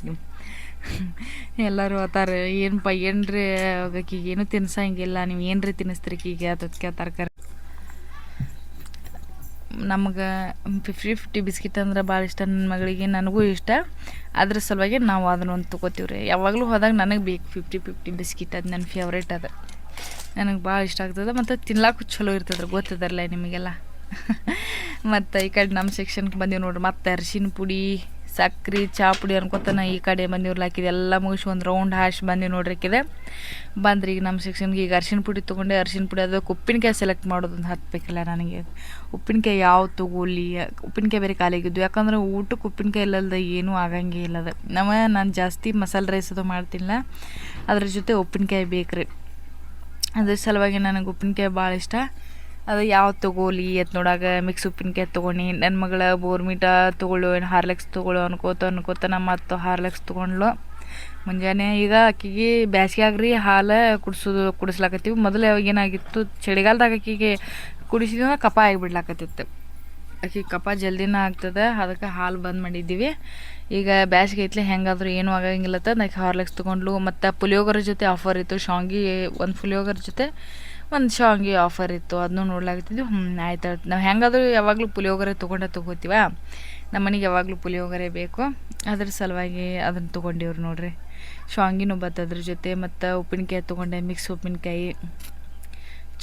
ಎಲ್ಲರೂ ಅತ್ತಾರ ಏನಪ್ಪ, ಏನ್ರಿ? ಆಕಿಗೆ ಏನು ತಿನ್ಸಂಗಿಲ್ಲ. ನೀವು ಏನ್ರಿ ಈಗ ಅದಕ್ಕೆ ತರಕಾರಿ ನಮ್ಗೆ ಫಿಫ್ಟಿ ಫಿಫ್ಟಿ ಬಿಸ್ಕಿಟ್ ಅಂದ್ರೆ ಭಾಳ ಇಷ್ಟ ನನ್ನ ಮಗಳಿಗೆ, ನನಗೂ ಇಷ್ಟ. ಅದ್ರ ಸಲುವಾಗಿ ನಾವು ಅದನ್ನ ಒಂದು ರೀ ಯಾವಾಗಲೂ ಹೋದಾಗ ನನಗೆ ಬೇಕು ಫಿಫ್ಟಿ ಫಿಫ್ಟಿ ಬಿಸ್ಕಿಟ್, ಅದು ನನ್ನ ಫೇವ್ರೇಟ್ ಅದು. ನನಗೆ ಭಾಳ ಇಷ್ಟ ಆಗ್ತದೆ ಮತ್ತು ತಿನ್ಲಾಕು ಚಲೋ ಇರ್ತದೆ ಗೊತ್ತದಲ್ಲ ನಿಮಗೆಲ್ಲ. ಮತ್ತು ಈ ಕಡೆ ನಮ್ಮ ಸೆಕ್ಷನ್ಗೆ ಬಂದೀವಿ ನೋಡ್ರಿ, ಮತ್ತು ಅರಿಶಿನ ಪುಡಿ. ಸಕ್ರೆ ಚಾಪುಡಿ ಪುಡಿ ಅನ್ಕೋತಾನ ಈ ಕಡೆ ಬಂದಿವ್ರಲ್ಲ ಹಾಕಿದೆ ಎಲ್ಲ ಮುಗಿಸಿ ಒಂದು ರೌಂಡ್ ಹಾಶ್ ಬಂದು ನೋಡ್ರಿ ಹಾಕಿದೆ ಬಂದ್ರಿ ಈಗ ನಮ್ಮ ಸೆಕ್ಷನ್ಗೆ ಈಗ ಅರ್ಶಿನ ಪುಡಿ ತೊಗೊಂಡೆ. ಅರ್ಶಿನ ಪುಡಿ ಅದಕ್ಕೆ ಉಪ್ಪಿನಕಾಯಿ ಸೆಲೆಕ್ಟ್ ಮಾಡೋದು ಅಂತ ಹತ್ಬೇಕಿಲ್ಲ ನನಗೆ. ಉಪ್ಪಿನಕಾಯಿ ಯಾವ ತೊಗೊಲಿ ಉಪ್ಪಿನಕಾಯಿ ಬೇರೆ ಕಾಲಿಗಿದ್ದು ಯಾಕಂದ್ರೆ ಊಟಕ್ಕೆ ಉಪ್ಪಿನಕಾಯಿ ಇಲ್ಲದ ಏನೂ ಆಗಂಗೆ ಇಲ್ಲದ ಅದು. ನಮ್ಮ ನಾನು ಜಾಸ್ತಿ ಮಸಾಲೆ ರೈಸ್ ಅದು ಮಾಡ್ತಿಲ್ಲ. ಅದ್ರ ಜೊತೆ ಉಪ್ಪಿನಕಾಯಿ ಬೇಕ್ರಿ. ಅದ್ರ ಸಲುವಾಗಿ ನನಗೆ ಉಪ್ಪಿನಕಾಯಿ ಭಾಳ ಇಷ್ಟ. ಅದು ಯಾವ ತಗೋಲಿ ಎತ್ ನೋಡಾಗ ಮಿಕ್ಸ್ ಉಪ್ಪಿನಕಾಯಿ ತೊಗೊಂಡು ನನ್ನ ಮಗಳ ಬೋರ್ಮಿಟ ತೊಗೊಳ್ಳು, ಏನು ಹಾರ್ಲೆಕ್ಸ್ ತೊಗೊಳ್ಳು ಅನ್ಕೋತ ಅನ್ಕೋತ ನಮ್ಮ ಮತ್ತು ಹಾರ್ಲೆಕ್ಸ್ ತೊಗೊಂಡ್ಲು ಮುಂಜಾನೆ ಈಗ ಆಕಿಗೆ ಆಗ್ರಿ, ಹಾಲು ಕುಡಿಸೋದು ಕುಡಿಸ್ಲಾಕತ್ತೀವಿ. ಮೊದಲು ಯಾವಾಗ ಏನಾಗಿತ್ತು, ಚಳಿಗಾಲದಾಗ ಆಕಿಗೆ ಕುಡಿಸಿದ್ವಿ ಕಪ ಆಗಿಬಿಡ್ಲಾಕತ್ತಿತ್ತು. ಆಕೆ ಕಪ ಜಲ್ದಿನ ಆಗ್ತದೆ, ಅದಕ್ಕೆ ಹಾಲು ಬಂದ್ ಮಾಡಿದ್ದೀವಿ. ಈಗ ಬ್ಯಾಸಿಗೆ ಐತ್ಲಿ, ಹೆಂಗಾದ್ರೂ ಏನೂ ಆಗಂಗಿಲ್ಲತ್ತ ನಾಕೆ ಹಾರ್ಲೆಕ್ಸ್ ತೊಗೊಂಡ್ಲು ಮತ್ತು ಪುಲಿಯೋಗರ ಜೊತೆ ಆಫರ್ ಇತ್ತು. ಶಾಂಗಿ ಒಂದು ಪುಲಿಯೋಗರ ಜೊತೆ. ಒಂದು ಶಾವ್ಗಿ ಆಫರ್ ಇತ್ತು ಅದನ್ನು ನೋಡ್ಲಾಗ್ತಿದ್ವಿ. ಹ್ಞೂ ಆಯ್ತು. ನಾವು ಹೆಂಗಾದ್ರೂ ಯಾವಾಗಲೂ ಪುಳಿಯೋಗರೆ ತೊಗೊಂಡೇ ತೊಗೋತೀವ? ನಮ್ಮ ಮನೆಗೆ ಯಾವಾಗಲೂ ಪುಳಿಯೋಗರೆ ಬೇಕು. ಅದ್ರ ಸಲುವಾಗಿ ಅದನ್ನು ತೊಗೊಂಡಿವ್ರು ನೋಡ್ರಿ. ಶಾವ್ಗಿನೂ ಬತ್ತ ಅದ್ರ ಜೊತೆ ಮತ್ತು ಉಪ್ಪಿನಕಾಯಿ ತೊಗೊಂಡೆ ಮಿಕ್ಸ್ ಉಪ್ಪಿನಕಾಯಿ.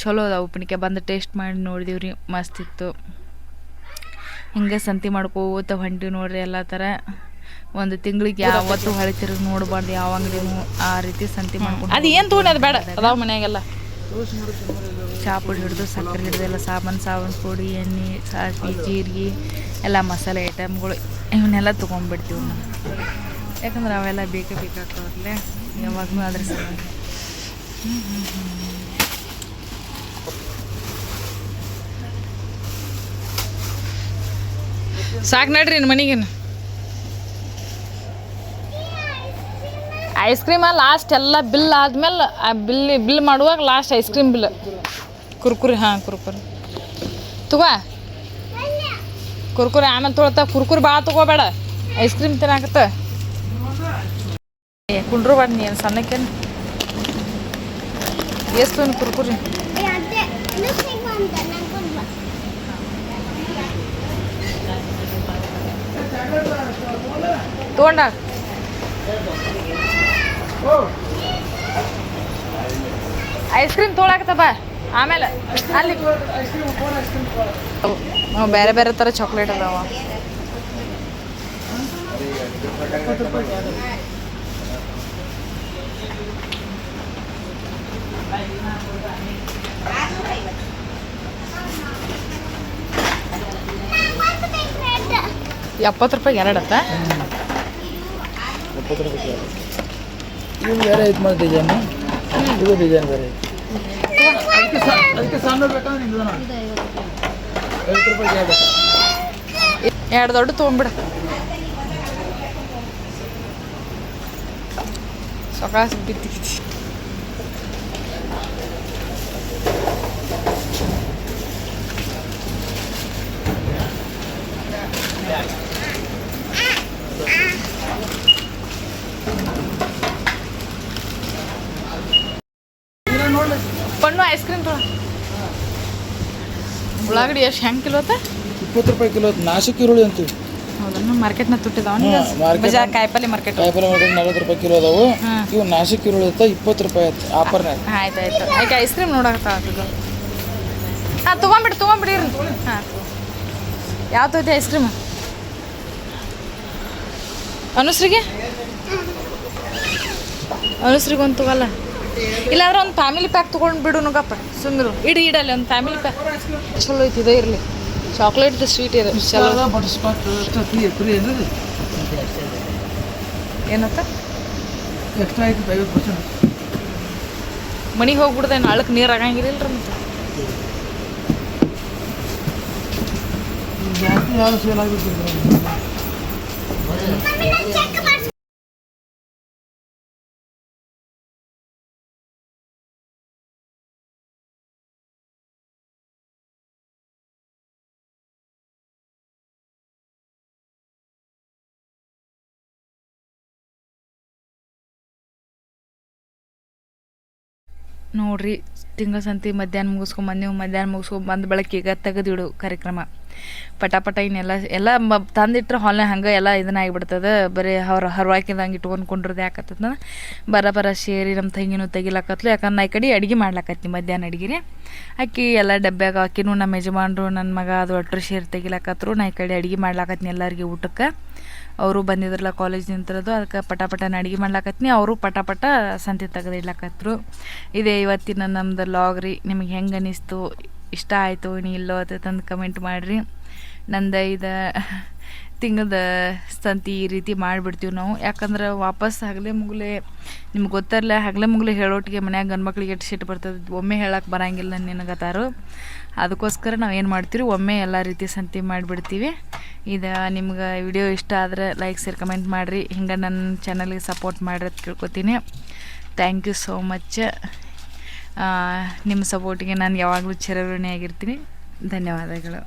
ಚಲೋ ಅದ ಉಪ್ಪಿನಕಾಯಿ. ಬಂದು ಟೇಸ್ಟ್ ಮಾಡಿ ನೋಡಿದೀವ್ರಿ ಮಸ್ತ್ ಇತ್ತು. ಹಿಂಗೆ ಸಂತಿ ಮಾಡ್ಕೋತ ಹೊಂಟಿವಿ ನೋಡ್ರಿ ಎಲ್ಲ ಥರ ಒಂದು ತಿಂಗಳಿಗೆ ಯಾವತ್ತು ಹೊಳೆ ತಿರುಗಿ ನೋಡಬಾರ್ದು ಯಾವ ಅಂಗಡಿ ಆ ರೀತಿ ಸಂತಿ ಮಾಡ್ಕೊಂಡು ಅದು ಏನು ತೊಗೊಂಡು ಅದು ಬೇಡ. ಅದಾವ ಮನ್ಯಾಗೆಲ್ಲ. ಚಾಪುಡಿ ಹಿಡಿದು, ಸಕ್ಕರೆ ಹಿಡಿದು, ಎಲ್ಲ ಸಾಬನ್ ಸಾಬನ್ ಪುಡಿ, ಎಣ್ಣೆ ಸಾಸಿವೆ ಜೀರಿಗೆ, ಎಲ್ಲ ಮಸಾಲೆ ಐಟಮ್ಗಳು ಇವನ್ನೆಲ್ಲ ತೊಗೊಂಡ್ಬಿಡ್ತೀವಿ ನಾವು. ಯಾಕಂದ್ರೆ ಅವೆಲ್ಲ ಬೇಕೇ ಬೇಕಾಗ್ತಾವಲ್ಲೇ ಯಾವಾಗಲೂ ಅದ್ರ ಸಲುವಾಗಿ ಸಾಕು ನಡ್ರಿ ನಿನ್ನ ಮನೆಗೇನು? ಐಸ್ ಕ್ರೀಮ ಲಾಸ್ಟ್ ಎಲ್ಲ ಬಿಲ್ ಆದಮೇಲೆ, ಆ ಬಿಲ್ ಬಿಲ್ ಮಾಡುವಾಗ last ice cream bill Kurkure, ಹಾಂ, ಕುರ್ಕುರಿ. ತಗೋ. ಕುರ್ಕುರಿ ಆಮೇಲೆ ತೊಗೊಳ್ತಾ, ಕುರ್ಕುರಿ ಭಾಳ ತಗೋಬೇಡ. ಐಸ್ ಕ್ರೀಮ್ ತಿನ್ನಾಕತ್ತ. ಏ, ಕುಂಡ್ರು ಬಾಡ್ ನೀನು ಸಣ್ಣಕ್ಕೇನು. ಎಷ್ಟು ಕುರ್ಕುರಿ. ತೊಗೊಂಡ. ಐಸ್ ಕ್ರೀಮ್ ತೊಗೊಳಕತ್ತ ಬಾ. ಆಮೇಲೆ ಅಲ್ಲಿ ಬೇರೆ ಬೇರೆ ಥರ ಚಾಕ್ಲೇಟ್ ಅದಾವ. ಎಪ್ಪತ್ತು ರೂಪಾಯಿ ಎರಡತ್ತ? ಎಪ್ಪತ್ತು ರೂಪಾಯಿ ಇವು ಬೇರೆ ಐತೆ ಮಾಡಿ ಡಿಸೈನ್ ಇದು ಡಿಸೈನ್ ಬೇರೆ. ಐತೆ ಅದಕ್ಕೆ ಅದಕ್ಕೆ ಸಣ್ಣ ಐವತ್ತು ರೂಪಾಯಿ ಎರಡು ಎರಡು ದೊಡ್ಡ ತೊಗೊಂಬಿಡ ಸೊಕಾಸ ಬಿದ್ದಿಗಿತಿ ಪಣ್ಣು ಐಸ್ ಕ್ರೀಮ್ ತೊಳ. ಉಳ್ಳಾಗಡ್ಡಿ ಎಷ್ಟು ಹೆಂಗೆ ಕಿಲೋ ಆತ ಇಪ್ಪತ್ತು ರೂಪಾಯಿ ಕಿಲೋ ನಾಶಕ್ಕೆ ಈರುಳ್ಳಿ ಅಂತೀವಿ. ಹೌದನ್ನು ಮಾರ್ಕೆಟ್ನ ತುಟ್ಟಿದಾವ ಬಜಾರ್ ಕಾಯಿಪಲ್ಲೆ ಮಾರ್ಕೆಟ್ ಕಾಯಿಪಲ್ಲೆ ಮಾರ್ಕೆಟ್ ನಲ್ವತ್ತು ರೂಪಾಯಿ ಕಿಲೋ ಅದಾವು. ಇವು ನಾಶಕ್ ಈರುಳ್ಳಿ ಇರ್ತಾವ ಇಪ್ಪತ್ತು ರೂಪಾಯಿ ಆಯ್ತು ಆಫರ್ನ ಆಯ್ತು ಆಯ್ತು. ಆಯ್ತು ಐಸ್ ಕ್ರೀಮ್ ನೋಡಕತ್ತ ಹಾಂ ತೊಗೊಂಬಿಡಿ ತೊಗೊಂಬಿಡಿ ಹಾಂ. ಯಾವ ತೊಯ್ತಿ ಐಸ್ ಕ್ರೀಮ್? ಅನುಸ್ರಿಗೆ ಅನುಸ್ರಿಗೆ ಒಂದು ತಗೋಲ್ಲ ಇಲ್ಲಾಂದ್ರೆ ಒಂದು ಫ್ಯಾಮಿಲಿ ಪ್ಯಾಕ್ ತೊಗೊಂಡು ಬಿಡು ನುಗಪ್ಪ ಸುಂದರು ಇಡಿ ಇಡಲ್ಲಿ ಒಂದು ಫ್ಯಾಮಿಲಿ ಪ್ಯಾಕ್ ಚಲೋ ಐತಿ ಇದೇ ಇರಲಿ. ಚಾಕ್ಲೇಟ್ ಸ್ವೀಟ್ ಇದೆ ಚಲೋ. ಏನತ್ತ? ಎಕ್ಸ್ಟ್ರಾ ಐತಿ ಐವತ್ತು ಪರ್ಸೆಂಟ್ ಮನೆಗೆ ಹೋಗ್ಬಿಡ್ದೇನು ಅಳಕ್ಕೆ ನೀರು ಆಗಂಗಿಲ್ಲ ಮತ್ತೆ. ಜಾಸ್ತಿ ಯಾರು ಸೇಲ್ ಆಗಿಬಿಟ್ಟಿದ್ರು ನೋಡ್ರಿ, ತಿಂಗಳ ಸಂತಿ ಮಧ್ಯಾಹ್ನ ಮುಗಿಸ್ಕೊಂಡ್ ಬಂದೆವು ಮಧ್ಯಾಹ್ನ ಮುಗಿಸ್ಕೊಂಡ್ ಬಂದ ಬೆಳಕಿಗೆ ತೆಗೆದಿಡು ಕಾರ್ಯಕ್ರಮ. ಪಟ ಪಟ ಇನ್ನೆಲ್ಲ, ಎಲ್ಲ ಮ, ತಂದಿಟ್ರೆ ಹೊಲ ಹಂಗೆ ಎಲ್ಲ ಇದನ್ನ ಆಗಿಬಿಡ್ತದೆ. ಬರೀ ಅವ್ರ ಹರವಾಕಿದಂಗೆ ಇಟ್ಕೊಂಡು ಕುಂಡ್ರದ್ದು ಯಾಕತ್ತದ ಬರ ಬರ ಸೇರಿ ನಮ್ಮ ತಂಗಿನೂ ತೆಗಿಲಾಕತ್ಲು, ಯಾಕಂದ್ರೆ ನಾ ಈ ಕಡೆ ಅಡುಗೆ ಮಾಡ್ಲಾಕತ್ತಿ ಮಧ್ಯಾಹ್ನ ಅಡುಗೆ ರೀ ಅಕ್ಕಿ ಎಲ್ಲ ಡಬ್ಬ್ಯಾಗ ಅಕ್ಕಿನೂ ನಮ್ಮ ಯಜಮಾನ್ರು ನನ್ನ ಮಗ ಅದು ಒಟ್ಟರು ಸೇರಿ ತೆಗಿಲಾಕತ್ರು ನಾ ಈ ಕಡೆ ಅಡುಗೆ ಮಾಡ್ಲಾಕತ್ನಿ ಎಲ್ಲರಿಗೆ ಊಟಕ್ಕೆ. ಅವರು ಬಂದಿದ್ರಲ್ಲ ಕಾಲೇಜ್ ನಿಂತಿರೋದು, ಅದಕ್ಕೆ ಪಟ ಪಟನ ಅಡುಗೆ ಮಾಡ್ಲಾಕತ್ನಿ, ಅವರು ಪಟ ಪಟ ಸಂತೆ ತೆಗೆದು ಇಡ್ಲಾಕತ್ರು ಇದೇ ಇವತ್ತಿನ ನಮ್ದು ಲಾಗ್ ರೀ, ನಿಮಗೆ ಹೆಂಗೆ ಅನಿಸ್ತು? ಇಷ್ಟ ಆಯಿತು ನೀ ಇಲ್ಲೋ ತಂದು ಕಮೆಂಟ್ ಮಾಡಿರಿ. ನಂದು ಇದು ತಿಂಗಳದ ಸಂತಿ ಈ ರೀತಿ ಮಾಡಿಬಿಡ್ತೀವಿ ನಾವು. ಯಾಕಂದ್ರೆ ವಾಪಸ್ ಹಗಲೇ ಮುಗಲೆ, ನಿಮ್ಗೆ ಗೊತ್ತಿರಲ್ಲ ಹಗಲೇ ಮುಗಲೆ ಹೇಳೋಟ್ಟಿಗೆ ಮನ್ಯಾಗ ಗಂಡ್ಮಕ್ಳಿಗೆ ಎಷ್ಟು ಸಿಟ್ಟು ಬರ್ತದೆ, ಒಮ್ಮೆ ಹೇಳಕ್ಕೆ ಬರಂಗಿಲ್ಲ ನಿನಗತ್ತಾರು ಅದಕ್ಕೋಸ್ಕರ ನಾವು ಏನು ಮಾಡ್ತೀವಿ ಒಮ್ಮೆ ಎಲ್ಲ ರೀತಿ ಸಂತಿ ಮಾಡಿಬಿಡ್ತೀವಿ. ಇದು ನಿಮ್ಗೆ ವಿಡಿಯೋ ಇಷ್ಟ ಆದರೆ ಲೈಕ್ ಸೇರ್ ಕಮೆಂಟ್ ಮಾಡಿರಿ. ಹಿಂಗೆ ನನ್ನ ಚಾನಲ್ಗೆ ಸಪೋರ್ಟ್ ಮಾಡಿರಿ ಅಂತ ಕೇಳ್ಕೊತೀನಿ. Thank you so much. ನಿಮ್ಮ ಸಪೋರ್ಟಿಗೆ ನಾನು ಯಾವಾಗಲೂ ಚಿರಋಣಿಯಾಗಿರ್ತೀನಿ. ಧನ್ಯವಾದಗಳು.